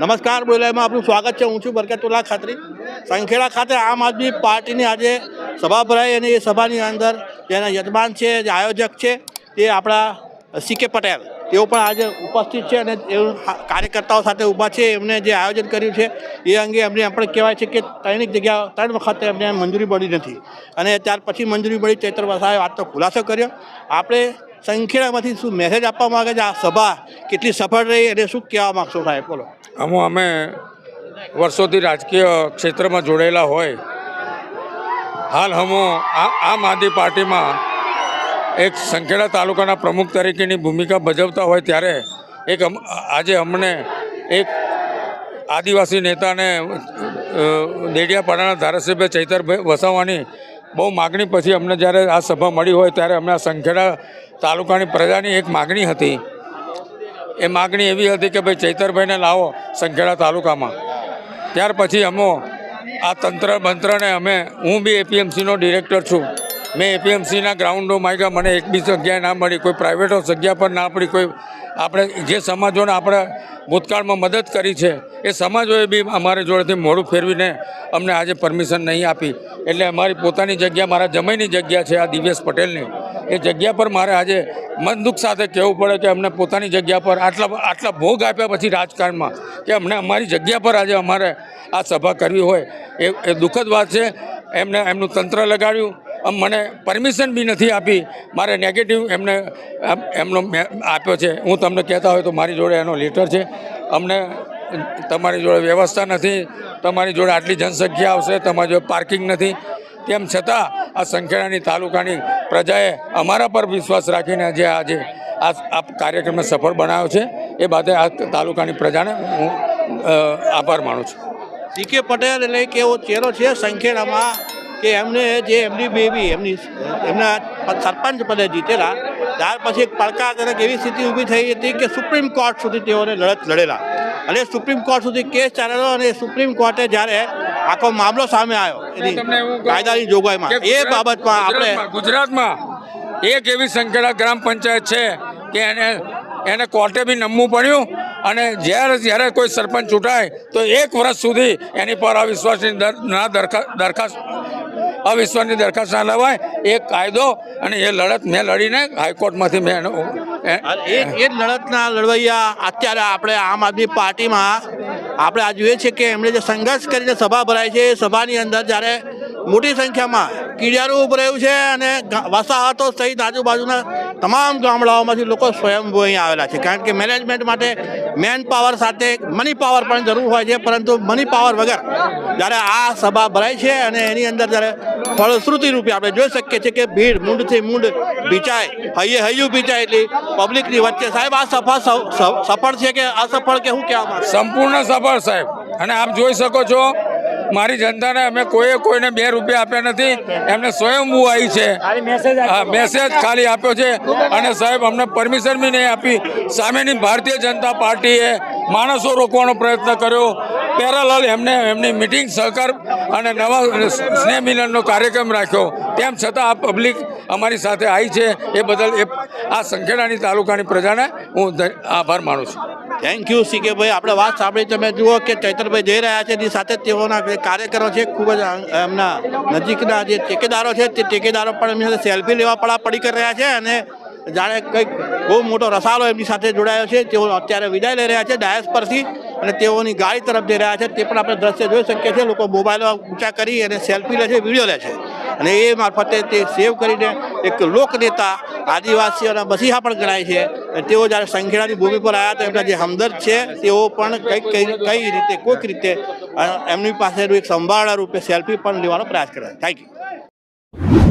નમસ્કાર બોલાયમાં આપનું સ્વાગત છે. હું છું બરકતુલ્લા ખાતરી. સંખેડા ખાતે આમ આદમી પાર્ટીની આજે સભા ભરાઈ અને એ સભાની અંદર જેના યજમાન છે, જે આયોજક છે તે આપણા સી કે પટેલ, તેઓ પણ આજે ઉપસ્થિત છે અને એ કાર્યકર્તાઓ સાથે ઊભા છે. એમને જે આયોજન કર્યું છે, એ અંગે એમને એમ પણ કહેવાય છે કે ત્રણેક જગ્યા ત્રણ વખત એમને મંજૂરી મળી નથી. અને ત્યાર પછી મંજૂરી મળી, ચૈત્ર વસાવે વાતનો ખુલાસો કર્યો. આપણે સંખેડામાંથી શું મેસેજ આપવા માગે છે આ સભા? કેટલી સફળ રહી અને શું કહેવા માગશો સાહેબ બોલો. આમાં અમે વર્ષોથી રાજકીય ક્ષેત્રમાં જોડાયેલા હોય, હાલ હમો આમ આદમી પાર્ટીમાં એક સંખેડા તાલુકાના પ્રમુખ તરીકેની ભૂમિકા ભજવતા હોય ત્યારે એક આજે અમને એક આદિવાસી નેતાને દેડિયાપાડાના ધારાસભ્ય ચૈતરભાઈ વસાવવાની બહુ માગણી પછી અમને જ્યારે આ સભા મળી હોય ત્યારે અમને આ સંખેડા તાલુકાની પ્રજાની એક માગણી હતી. એ માગણી એવી હતી કે ભાઈ ચૈતરભાઈને લાવો સંખેડા તાલુકામાં. ત્યાર પછી અમો આ તંત્ર બંત્રને અમે, હું બી એપીએમસીનો ડિરેક્ટર છું. મેં એપીએમસીના ગ્રાઉન્ડો માગ્યા, મને એક બી જગ્યાએ ના મળી, કોઈ પ્રાઇવેટો જગ્યા પર ના પડી, કોઈ આપણે જે સમાજોને આપણે ભૂતકાળમાં મદદ કરી છે, એ સમાજોએ બી અમારી જોડેથી મોડું ફેરવીને અમને આજે પરમિશન નહીં આપી. એટલે અમારી પોતાની જગ્યા, મારા જમાઈની જગ્યા છે આ દિવ્યેશ પટેલની. એ જગ્યા પર મારે આજે મન દુઃખ સાથે કહેવું પડે કે અમને પોતાની જગ્યા પર આટલા આટલા ભોગ આપ્યા પછી રાજકારણમાં, કે અમને અમારી જગ્યા પર આજે અમારે આ સભા કરવી હોય એ દુઃખદ વાત છે. એમને, એમનું તંત્ર લગાડ્યું મને પરમિશન બી નથી આપી. મારે નેગેટિવ એમને એમનો આપ્યો છે. હું તમને કહેતા હોય તો મારી જોડે એનો લેટર છે. અમને તમારી જોડે વ્યવસ્થા નથી. તમારી જોડે આટલી જનસંખ્યા આવશે, તમારી જોડે પાર્કિંગ નથી. તેમ છતાં આ સંખેડાની તાલુકાની પ્રજાએ અમારા પર વિશ્વાસ રાખીને જે આજે આ આ કાર્યક્રમને સફળ બનાવ્યો છે, એ બાબતે આ તાલુકાની પ્રજાને હું આભાર માનું છું. સી કે પટેલ એટલે એક એવો ચહેરો છે સંખેડામાં. કે એમને જે એમની બેબી એમની એમના સરપંચ પદે જીતેલા ત્યાર પછી એક પડકારજનક એવી સ્થિતિ ઊભી થઈ હતી કે સુપ્રીમ કોર્ટ સુધી તેઓને લડત લડેલા. અને સુપ્રીમ કોર્ટ સુધી કેસ ચાલેલો અને સુપ્રીમ કોર્ટે જ્યારે આખો મામલો સામે આવ્યો એની કાયદાની જોગવાઈમાં. એ બાબતમાં આપણે ગુજરાતમાં- એક એવી સંખેડા ગ્રામ પંચાયત છે કે એને એને કોર્ટે બી નમવું પડ્યું અને જ્યારે જ્યારે કોઈ સરપંચ ચૂંટાય તો એક વર્ષ સુધી એની પર અવિશ્વાસની ના દરખાસ્ત અવિશ્વાસની દરખાસ્ત ના લવાય એ કાયદો અને એ લડત મેં લડીને હાઈકોર્ટમાંથી મેં એ જ લડતના લડવૈયા અત્યારે આપણે આમ આદમી પાર્ટીમાં આપણે આ જોઈએ છીએ કે એમણે જે સંઘર્ષ કરીને સભા ભરાય છે, એ સભાની અંદર જ્યારે મોટી સંખ્યામાં કીડિયારું ઉભરાયું છે અને વસાહતો સહિત આજુબાજુના તમામ ગામડાઓમાંથી લોકો સ્વયંભૂ અહીં આવેલા છે. કારણ કે મેનેજમેન્ટ માટે મેન પાવર સાથે મની પાવર પણ જરૂર હોય છે, પરંતુ મની પાવર વગર જ્યારે આ સભા ભરાય છે અને એની અંદર જ્યારે ફળશ્રુતિ રૂપે આપણે જોઈ શકીએ છીએ કે ભીડ મૂંડથી મૂંડ ભીચાય, હૈયે હૈયું ભીચાય એટલી પબ્લિકની વચ્ચે. સાહેબ, આ સભા સ- સ- સફળ છે કે અસફળ કે શું કહેવા સંપૂર્ણ સફળ સાહેબ. અને આપ જોઈ શકો છો મારી જનતાને અમે કોઈએ કોઈને બે રૂપિયા આપ્યા નથી. એમને સ્વયંભૂ આવી છે. હા મેસેજ ખાલી આપ્યો છે. અને સાહેબ અમને પરમિશન બી નહીં આપી. સામેની ભારતીય જનતા પાર્ટીએ માણસો રોકવાનો પ્રયત્ન કર્યો. પેરાલાલ એમને એમની મિટિંગ સહકાર અને નવા સ્નેહ મિલનનો કાર્યક્રમ રાખ્યો. તેમ છતાં આ પબ્લિક અમારી સાથે આવી છે. એ બદલ એ આ સંખેડાની તાલુકાની પ્રજાને હું આભાર માનું છું. થેન્ક યુ સી કે ભાઈ. આપણે વાત સાંભળી તમે જુઓ કે ચૈતરભાઈ જઈ રહ્યા છે. એની સાથે તેઓના કાર્યકરો છે. ખૂબ જ એમના નજીકના જે ટેકેદારો છે, તે ટેકેદારો પણ એમની સાથે સેલ્ફી લેવા પડા પડી કરી રહ્યા છે અને જાણે કંઈક બહુ મોટો રસાલો એમની સાથે જોડાયો છે. તેઓ અત્યારે વિદાય લઈ રહ્યા છે ડાયસ પરથી અને તેઓની ગાડી તરફ જઈ રહ્યા છે. તે પણ આપણે દ્રશ્ય જોઈ શકીએ છીએ. લોકો મોબાઈલો ઊંચા કરી અને સેલ્ફી લે છે, વીડિયો લે છે. અને એ મારફતે તે સેવ કરીને એક લોકનેતા આદિવાસીઓના મસીહા પણ ગણાય છે. તેઓ જ્યારે સંખેડાની ભૂમિ પર આવ્યા તો એમના જે હમદર્દ છે, તેઓ પણ કંઈક કઈ રીતે કોઈક રીતે એમની પાસેનું એક સંભાળના રૂપે સેલ્ફી પણ લેવાનો પ્રયાસ કરે થેન્ક યુ